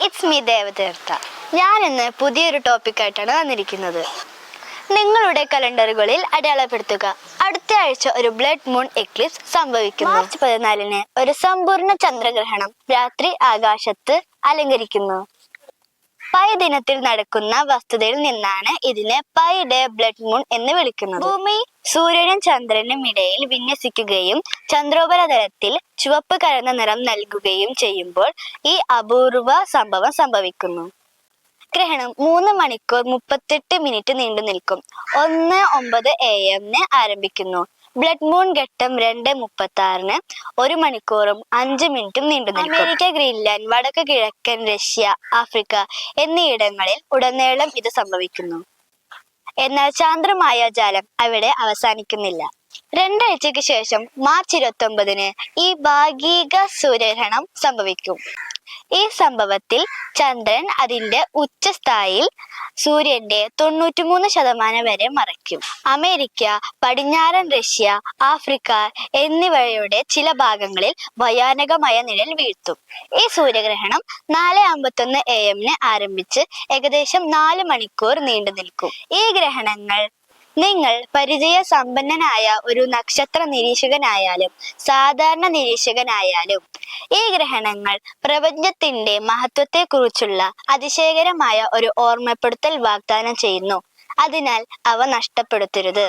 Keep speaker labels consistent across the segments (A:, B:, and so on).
A: It's me Devatheertha ഞാൻ ഇന്ന് പുതിയൊരു ടോപ്പിക്കായിട്ടാണ് വന്നിരിക്കുന്നത്. നിങ്ങളുടെ കലണ്ടറുകളിൽ അടയാളപ്പെടുത്തുക. അടുത്ത ആഴ്ച ഒരു ബ്ലഡ് മൂൺ എക്ലിപ്സ് സംഭവിക്കുന്നു. മാർച്ച് പതിനാലിന് ഒരു സമ്പൂർണ ചന്ദ്രഗ്രഹണം രാത്രി ആകാശത്ത് അലങ്കരിക്കുന്നു. പൈ ദിനത്തിൽ നടക്കുന്ന വസ്തുതയിൽ നിന്നാണ് ഇതിനെ പൈ ഡേ ബ്ലഡ് മൂൺ എന്ന് വിളിക്കുന്നത്. ഭൂമി സൂര്യനും ചന്ദ്രനും ഇടയിൽ വിന്യസിക്കുകയും ചന്ദ്രോപരിതലത്തിൽ ചുവപ്പ് കലർന്ന നിറം നൽകുകയും ചെയ്യുമ്പോൾ ഈ അപൂർവ സംഭവം സംഭവിക്കുന്നു. ഗ്രഹണം മൂന്ന് മണിക്കൂർ മുപ്പത്തെട്ട് മിനിറ്റ് നീണ്ടു നിൽക്കും. ഒന്ന് ഒമ്പത് എ എമ്മിന് ആരംഭിക്കുന്നു. ബ്ലഡ് മൂൺ ഘട്ടം രണ്ട് മുപ്പത്തി ആറിന് ഒരു മണിക്കൂറും അഞ്ച് മിനിറ്റും നീണ്ടു അമേരിക്ക ഗ്രീൻലാൻഡ് വടക്ക് കിഴക്കൻ റഷ്യ ആഫ്രിക്ക എന്നിവിടങ്ങളിൽ ഉടനീളം ഇത് സംഭവിക്കുന്നു. എന്നാൽ ചാന്ദ്രമായ ജാലം അവിടെ അവസാനിക്കുന്നില്ല. രണ്ടാഴ്ചയ്ക്ക് ശേഷം മാർച്ച് ഇരുപത്തി ഒമ്പതിന് ഈ ഭാഗിക സൂര്യഗ്രഹണം സംഭവിക്കും. ഈ സംഭവത്തിൽ ചന്ദ്രൻ അതിന്റെ ഉച്ചസ്ഥായിൽ സൂര്യന്റെ തൊണ്ണൂറ്റിമൂന്ന് ശതമാനം വരെ മറയ്ക്കും. അമേരിക്ക പടിഞ്ഞാറൻ റഷ്യ ആഫ്രിക്ക എന്നിവയുടെ ചില ഭാഗങ്ങളിൽ ഭയാനകമായ നിഴൽ വീഴ്ത്തും. ഈ സൂര്യഗ്രഹണം നാല് അമ്പത്തൊന്ന് എ എമ്മിന് ആരംഭിച്ച് ഏകദേശം നാല് മണിക്കൂർ നീണ്ടു നിൽക്കും ഈ ഗ്രഹണങ്ങൾ നിങ്ങൾ പരിചയ സമ്പന്നനായ ഒരു നക്ഷത്ര നിരീക്ഷകനായാലും സാധാരണ നിരീക്ഷകനായാലും ഈ ഗ്രഹണങ്ങൾ പ്രപഞ്ചത്തിന്റെ മഹത്വത്തെക്കുറിച്ചുള്ള അതിശയകരമായ ഒരു ഓർമ്മപ്പെടുത്തൽ വാഗ്ദാനം ചെയ്യുന്നു. അതിനാൽ അവ നഷ്ടപ്പെടുത്തരുത്.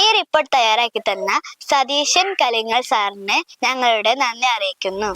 A: ഈ റിപ്പോർട്ട് തയ്യാറാക്കി തന്ന സതീശൻ കലിങ്ങൾ സാറിനെ ഞങ്ങളുടെ നന്ദി അറിയിക്കുന്നു.